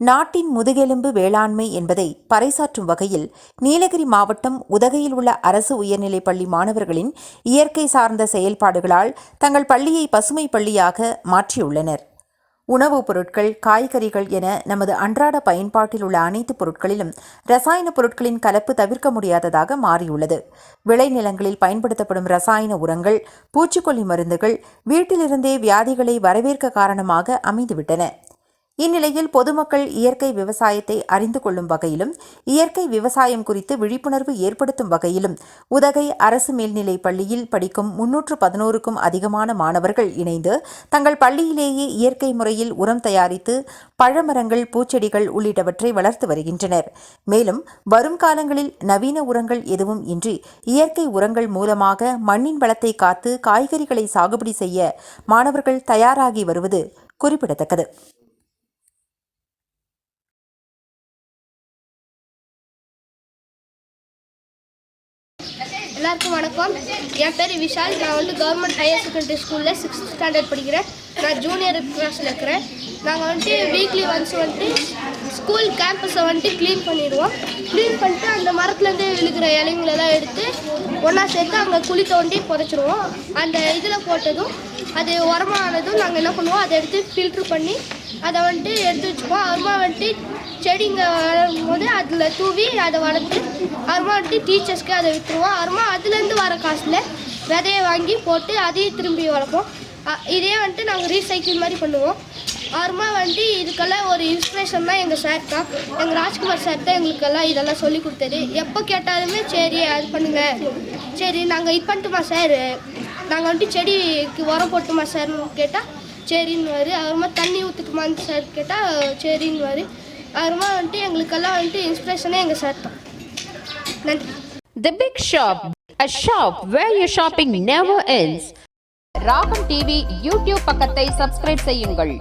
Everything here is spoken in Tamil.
நாட்டின் முதுகெலும்பு வேளாண்மை என்பதை பறைசாற்றும் வகையில் நீலகிரி மாவட்டம் உதகையில் உள்ள அரசு உயர்நிலைப் பள்ளி மாணவர்களின் இயற்கை சார்ந்த செயல்பாடுகளால் தங்கள் பள்ளியை பசுமை பள்ளியாக மாற்றியுள்ளனர். உணவுப் பொருட்கள் காய்கறிகள் என நமது அன்றாட பயன்பாட்டில் உள்ள அனைத்து பொருட்களிலும் ரசாயன பொருட்களின் கலப்பு தவிர்க்க முடியாததாக மாறியுள்ளது. விளைநிலங்களில் பயன்படுத்தப்படும் ரசாயன உரங்கள் பூச்சிக்கொல்லி மருந்துகள் வீட்டிலிருந்தே வியாதிகளை வரவேற்க காரணமாக அமைந்துவிட்டன. இந்நிலையில் பொதுமக்கள் இயற்கை விவசாயத்தை அறிந்து கொள்ளும் வகையிலும் இயற்கை விவசாயம் குறித்து விழிப்புணர்வு ஏற்படுத்தும் வகையிலும் உதகை அரசு மேல்நிலைப் பள்ளியில் படிக்கும் முன்னூற்று பதினோருக்கும் அதிகமான மாணவர்கள் இணைந்து தங்கள் பள்ளியிலேயே இயற்கை முறையில் உரம் தயாரித்து பழமரங்கள் பூச்செடிகள் உள்ளிட்டவற்றை வளர்த்து வருகின்றனர். மேலும் வரும் காலங்களில் நவீன உரங்கள் எதுவும் இன்றி இயற்கை உரங்கள் மூலமாக மண்ணின் வளத்தை காத்து காய்கறிகளை சாகுபடி செய்ய மாணவர்கள் தயாராகி வருவது குறிப்பிடத்தக்கது. எல்லாருக்கும் வணக்கம். என் பேர் விஷால். நான் வந்து கவர்மெண்ட் ஹையர் செகண்டரி ஸ்கூலில் சிக்ஸ்த் ஸ்டாண்டர்ட் படிக்கிறேன். நான் ஜூனியர் கிளாஸில் இருக்கிறேன். நாங்கள் வந்துட்டு வீக்லி ஒன்ஸ் வந்துட்டு ஸ்கூல் கேம்பஸை வந்துட்டு க்ளீன் பண்ணிடுவோம். க்ளீன் பண்ணிட்டு அந்த மரத்துலேருந்து விழுகிற இலைங்களெல்லாம் எடுத்து ஒன்றா சேர்த்து அங்கே குழி தோண்டி புதைச்சிருவோம். அந்த இதில் போட்டதும் அது உரமானதும் நாங்கள் என்ன பண்ணுவோம் அதை எடுத்து ஃபில்ட்ரு பண்ணி அதை வந்துட்டு எடுத்து வச்சுப்போம். வந்துட்டு செடிங்க வளரும் போது அதில் தூவி அதை வளர்த்து அப்புறமா வந்துட்டு டீச்சர்ஸ்க்கு அதை விற்றுருவோம் அப்புறமா அதுலேருந்து வர காசில் விதையை வாங்கி போட்டு அதையும் திரும்பி வளர்ப்போம். இதே வந்துட்டு நாங்கள் ரீசைக்கிள் மாதிரி பண்ணுவோம். அப்புறமா வந்துட்டு இதுக்கெல்லாம் ஒரு இன்ஸ்பிரேஷன் தான் எங்கள் சார் தான். எங்கள் ராஜ்குமார் சார் தான் எங்களுக்கெல்லாம் இதெல்லாம் சொல்லி கொடுத்தாரு எப்போ கேட்டாலுமே சரி அது பண்ணுங்க. சரி நாங்கள் இது பண்ணட்டுமா சார் நாங்கள் வந்துட்டு செடிக்கு உரம் போட்டுமா சார்னு கேட்டால் சரின்னுவார் அப்புறமா தண்ணி ஊற்றுக்குமான்னு சார் கேட்டால் சரின்னுவார் அப்புறமா வந்துட்டு எங்களுக்கெல்லாம் வந்துட்டு இன்ஸ்பிரேஷனே எங்கள் சார் தான். நன்றி. The big shop a shop where you shopping never ends. Ragam TV YouTube பக்கத்தை சப்ஸ்கிரைப் செய்யுங்கள்.